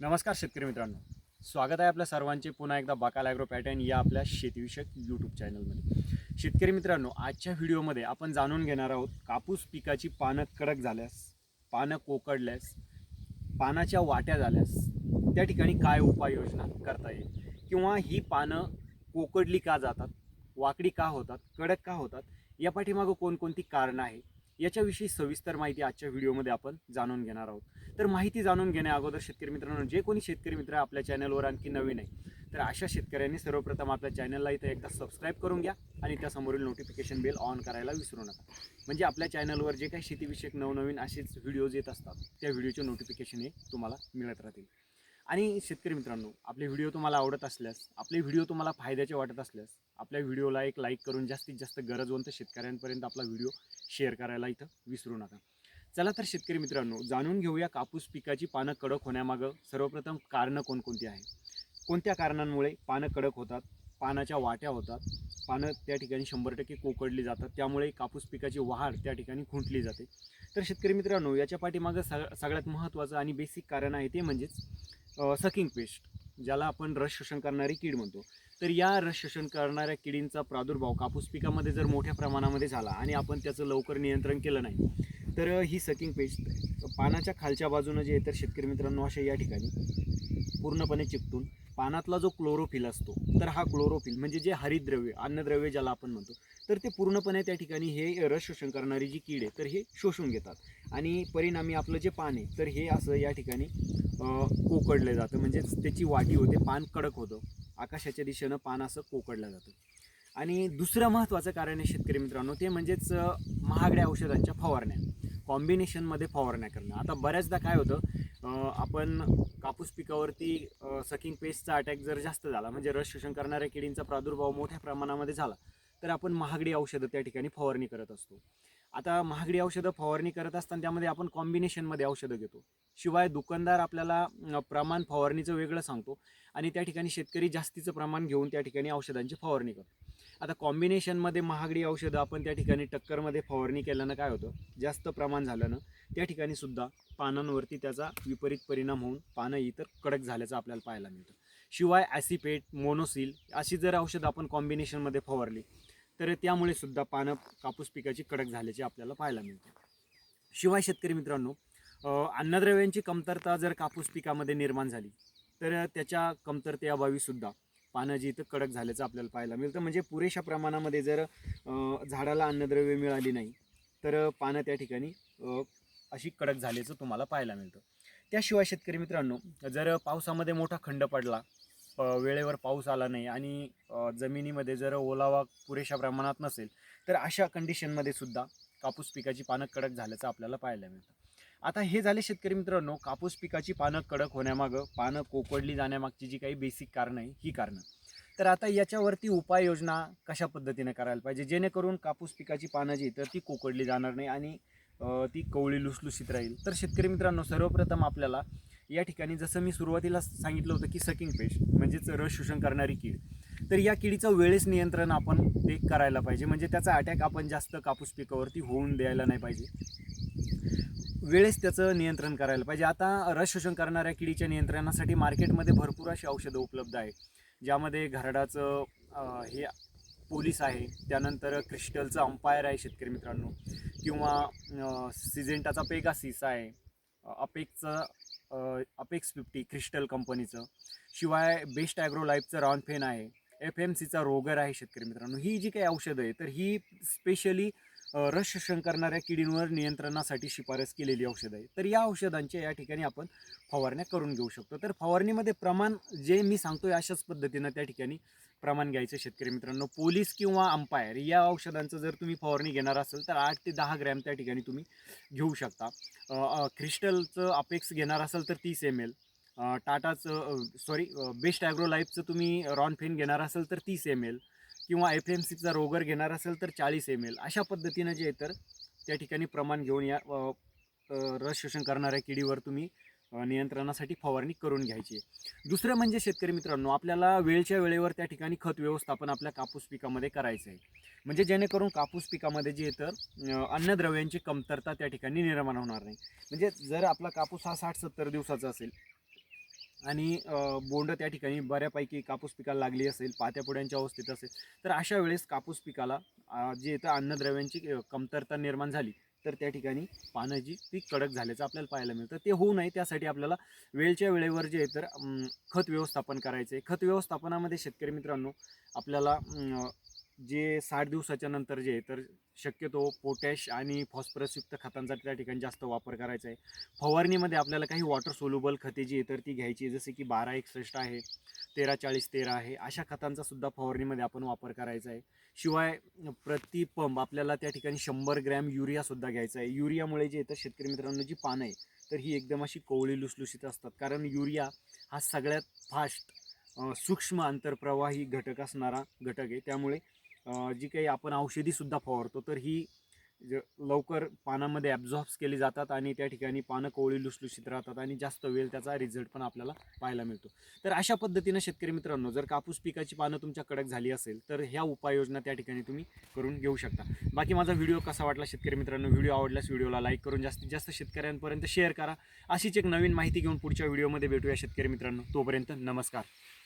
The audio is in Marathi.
नमस्कार शेतकरी मित्रांनो. स्वागत आहे आपल्या सर्वांचे पुन्हा एकदा बाकाल ॲग्रो पॅटर्न या आपल्या शेतीविषयक यूट्यूब चॅनलमध्ये शेतकरी मित्रांनो आजच्या व्हिडिओमध्ये आपण जाणून घेणार आहोत कापूस पिकाची पानं कडक झाल्यास पानं कोकडल्यास पानाच्या वाट्या झाल्यास त्या ठिकाणी काय उपाययोजना करता येईल? किंवा ही पानं कोकडली का जातात? वाकडी का होतात? कडक का होतात? या पाठीमागं कोणकोणती कारणं आहेत? याच्याविषयी सविस्तर माहिती आजच्या व्हिडिओमध्ये आपण जाणून घेणार आहोत. तर माहिती जाणून घेण्या अगोदर शेतकरी मित्रांनो जे कोणी शेतकरी मित्र आपल्या चॅनलवर आणखी नवीन आहे तर अशा शेतकऱ्यांनी सर्वप्रथम आपल्या चॅनलला इथं एकदा सबस्क्राईब करून घ्या आणि त्यासमोरील नोटिफिकेशन बेल ऑन करायला विसरू नका. म्हणजे आपल्या चॅनलवर जे काही शेतीविषयक नवनवीन असेच व्हिडिओज येत असतात त्या व्हिडिओचे नोटिफिकेशन हे तुम्हाला मिळत राहतील. आणि शेतकरी मित्रांनो आपले व्हिडिओ तुम्हाला आवडत असल्यास आपले व्हिडिओ तुम्हाला फायद्याचे वाटत असल्यास आपल्या व्हिडिओला एक लाईक करून जास्तीत जास्त गरजवंत शेतकऱ्यांपर्यंत आपला व्हिडिओ शेअर करायला इथं विसरू नका. चला तर शेतकरी मित्रांनो जाणून घेऊया कापूस पिकाची पानं कडक होण्यामागं सर्वप्रथम कारणं कोणकोणती आहे कोणत्या कारणांमुळे पानं कडक होतात? पानाच्या वाट्या होतात. पानं त्या ठिकाणी शंभर टक्के कोकडली जातात. त्यामुळे कापूस पिकाची वाढ त्या ठिकाणी खुंटली जाते. तर शेतकरी मित्रांनो याच्या पाठीमागं सग सगळ्यात महत्त्वाचं आणि बेसिक कारण आहे ते म्हणजेच सकिंग पेस्ट ज्याला आपण रस शोषण करणारी कीड म्हणतो. तर या रस शोषण करणाऱ्या किडींचा प्रादुर्भाव कापूस पिकामध्ये जर मोठ्या प्रमाणामध्ये झाला आणि आपण त्याचं लवकर नियंत्रण केलं नाही तर ही सकिंग पेस्ट पानाच्या खालच्या बाजूनं जे आहे तर शेतकरी मित्रांनो अशा या ठिकाणी पूर्णपणे चिकटून पानातला जो क्लोरोफिल असतो तर हा क्लोरोफिल म्हणजे जे हरिद्रव्य अन्नद्रव्य ज्याला आपण म्हणतो तर ते पूर्णपणे त्या ठिकाणी हे रस शोषण करणारी जी कीड आहे तर हे शोषून घेतात. आणि परिणामी आपलं जे पान आहे तर हे असं या ठिकाणी कोकडलं जातं. म्हणजेच त्याची वाटी होते पान कडक होतं. आकाशाच्या दिशेनं पान असं कोकडलं जातं. आणि दुसरं महत्त्वाचं कारण आहे शेतकरी मित्रांनो ते म्हणजेच महागड्या औषधांच्या फवारण्या. कॉम्बिनेशनमध्ये फवारण्या करणं. आता बऱ्याचदा काय होतं आपण कापूस पिकावरती सकिंग पेस्टचा अटॅक जर जास्त झाला म्हणजे रस शोषण करणाऱ्या किडींचा प्रादुर्भाव मोठ्या प्रमाणामध्ये झाला तर आपण महागडी औषधं त्या ठिकाणी फवारणी करत असतो. आता महागडी औषधं फवारणी करत असताना त्यामध्ये आपण कॉम्बिनेशनमध्ये औषधं घेतो. शिवाय दुकानदार आपल्याला प्रमाण फवारणीचं वेगळं सांगतो आणि त्या ठिकाणी शेतकरी जास्तीचं प्रमाण घेऊन त्या ठिकाणी औषधांची फवारणी करतो. आता कॉम्बिनेशनमध्ये महागडी औषधं आपण त्या ठिकाणी टक्करमध्ये फवारणी केल्यानं काय होतं? जास्त प्रमाण झाल्यानं त्या ठिकाणी सुद्धा पानांवरती त्याचा विपरीत परिणाम होऊन पानं इतर कडक झाल्याचं आपल्याला पाहायला मिळतं. शिवाय ॲसिपेट मोनोसिल अशी जर औषधं आपण कॉम्बिनेशनमध्ये फवारली तर त्यामुळे सुद्धा पानं कापूस पिकाची कडक झाल्याचे आपल्याला पाहायला मिळते. शिवाय शेतकरी मित्रांनो अन्नद्रव्यांची कमतरता जर कापूस पिकामध्ये निर्माण झाली तर त्याच्या कमतरतेअभावी सुद्धा पानं जी इथं कडक झाल्याचं आपल्याला पाहायला मिळतं. म्हणजे पुरेशा प्रमाणामध्ये जर झाडाला अन्नद्रव्य मिळाली नाही तर पानं त्या ठिकाणी अशी कडक झाल्याचं तुम्हाला पाहायला मिळतं. त्याशिवाय शेतकरी मित्रांनो जर पावसामध्ये मोठा खंड पडला वेळेवर पाऊस आला नाही आणि जमिनीमध्ये जर ओलावा पुरेशा प्रमाणात नसेल तर अशा कंडिशनमध्ये सुद्धा कापूस पिकाची पानं कडक झाल्याचं आपल्याला पाहायला मिळतं. आता हे झाले शेतकरी मित्रांनो कापूस पिकाची पानं कडक होण्यामागं पानं कोकडली जाण्यामागची जी काही बेसिक कारणं आहे ही कारणं. तर आता याच्यावरती उपाययोजना कशा पद्धतीने करायला पाहिजे? जेणेकरून कापूस पिकाची पानं जी तर ती कोकडली जाणार नाही आणि ती कवळी लुसलुसीत राहील. तर शेतकरी मित्रांनो सर्वप्रथम आपल्याला या ठिकाणी जसं मी सुरुवातीला सांगितलं होतं की सकिंग पेस्ट म्हणजेच रस शोषण करणारी कीड. तर या किडीचं वेळेस नियंत्रण आपण ते करायला पाहिजे. म्हणजे त्याचा अटॅक आपण जास्त कापूस पिकावरती होऊन द्यायला नाही पाहिजे. वेळेस त्याचं नियंत्रण करायला पाहिजे. आता रस शोषण करणाऱ्या किडीच्या नियंत्रणासाठी मार्केटमध्ये भरपूर अशी औषधं उपलब्ध आहे ज्यामध्ये घरडाचं हे पोलीस आहे. त्यानंतर क्रिस्टलचं अंपायर आहे शेतकरी मित्रांनो. किंवा सिजेंटाचा पेगासिस आहे. अपेक्सचं अपेक्स फिफ्टी क्रिस्टल कंपनीचं. शिवाय बेस्ट ॲग्रो लाईफचं रॉनफेन आहे. एफ एम सीचा रोगर आहे शेतकरी मित्रांनो. ही जी काही औषधं आहे तर ही स्पेशली रस शोषण करणाऱ्या किडींवर नियंत्रणासाठी शिफारस केलेली औषधं आहे तर या औषधांच्या या ठिकाणी आपण फवारण्या करून घेऊ शकतो. तर फवारणीमध्ये प्रमाण जे मी सांगतोय अशाच पद्धतीनं त्या ठिकाणी प्रमाण घ्यायचं शेतकरी मित्रांनो. पोलीस किंवा अंपायर या औषधांचं जर तुम्ही फवारणी घेणार असाल तर आठ ते दहा ग्रॅम त्या ठिकाणी तुम्ही घेऊ शकता. क्रिस्टलचं अपेक्स घेणार असाल तर तीस एम एल टाटाचं सॉरी बेस्ट ॲग्रो लाईफचं तुम्ही रॉनफेन घेणार असाल तर तीस एम एल किंवा एफ एम सीचा रोगर घेणार असेल तर चाळीस एम एल. अशा पद्धतीनं जे आहे तर त्या ठिकाणी प्रमाण घेऊन या रस शोषण करणाऱ्या किडीवर तुम्ही नियंत्रणासाठी फवारणी करून घ्यायची दुसरं म्हणजे शेतकरी मित्रांनो आपल्याला वेळच्या वेळेवर त्या ठिकाणी खत व्यवस्थापन आपल्या कापूस पिकामध्ये करायचं आहे. म्हणजे जेणेकरून कापूस पिकामध्ये जे तर अन्नद्रव्यांची कमतरता त्या ठिकाणी निर्माण होणार नाही. म्हणजे जर आपला कापूस हा साठ सत्तर दिवसाचा असेल आणि बोंड त्या ठिकाणी बऱ्यापैकी कापूस पिकाला लागली असेल पात्यापुड्यांच्या अवस्थेत असेल तर अशा वेळेस कापूस पिकाला जे इथं अन्नद्रव्यांची कमतरता निर्माण झाली तर त्या ठिकाणी पानाची पीक कडक झाल्याचं आपल्याला पाहायला मिळतं. ते होऊ नये त्यासाठी आपल्याला वेळच्या वेळेवर जे आहे तर खत व्यवस्थापन करायचं आहे खत व्यवस्थापनामध्ये शेतकरी मित्रांनो आपल्याला जे साठ दिवसाच्या नंतर जे तर शक्यतो पोटॅश आणि फॉस्फरसयुक्त खतांचा त्या ठिकाणी जास्त वापर करायचा आहे. फवारणीमध्ये आपल्याला काही वॉटर सोल्युबल खते जी आहे तर ती घ्यायची जसे की बारा एकसष्ट आहे तेरा चाळीस तेरा आहे अशा खतांचा सुद्धा फवारणीमध्ये आपण वापर करायचा आहे. शिवाय प्रति पंप आपल्याला त्या ठिकाणी शंभर ग्रॅम युरियासुद्धा घ्यायचा आहे. युरियामुळे जे तर शेतकरी मित्रांनो जी पानं आहे तर ही एकदम अशी कोवळी लुसलुशीत असतात. कारण युरिया हा सगळ्यात फास्ट सूक्ष्म आंतरप्रवाही घटक असणारा घटक आहे. त्यामुळे जी काही आपण औषधीसुद्धा फवारतो तर ही ज- लवकर पानामध्ये ॲब्झॉर्ब्स केली जातात आणि त्या ठिकाणी पानं कोवळी लुसलुशीत राहतात आणि जास्त वेळ त्याचा रिझल्ट पण आपल्याला पाहायला मिळतो. तर अशा पद्धतीनं शेतकरी मित्रांनो जर कापूस पिकाची पानं तुमच्या कडक झाली असेल तर ह्या उपाययोजना त्या ठिकाणी तुम्ही करून घेऊ शकता. बाकी माझा व्हिडिओ कसा वाटला शेतकरी मित्रांनो व्हिडिओ आवडल्यास व्हिडिओला लाईक करून जास्तीत जास्त शेतकऱ्यांपर्यंत शेअर करा. अशीच एक नवीन माहिती घेऊन पुढच्या व्हिडिओमध्ये भेटूया शेतकरी मित्रांनो. तोपर्यंत नमस्कार.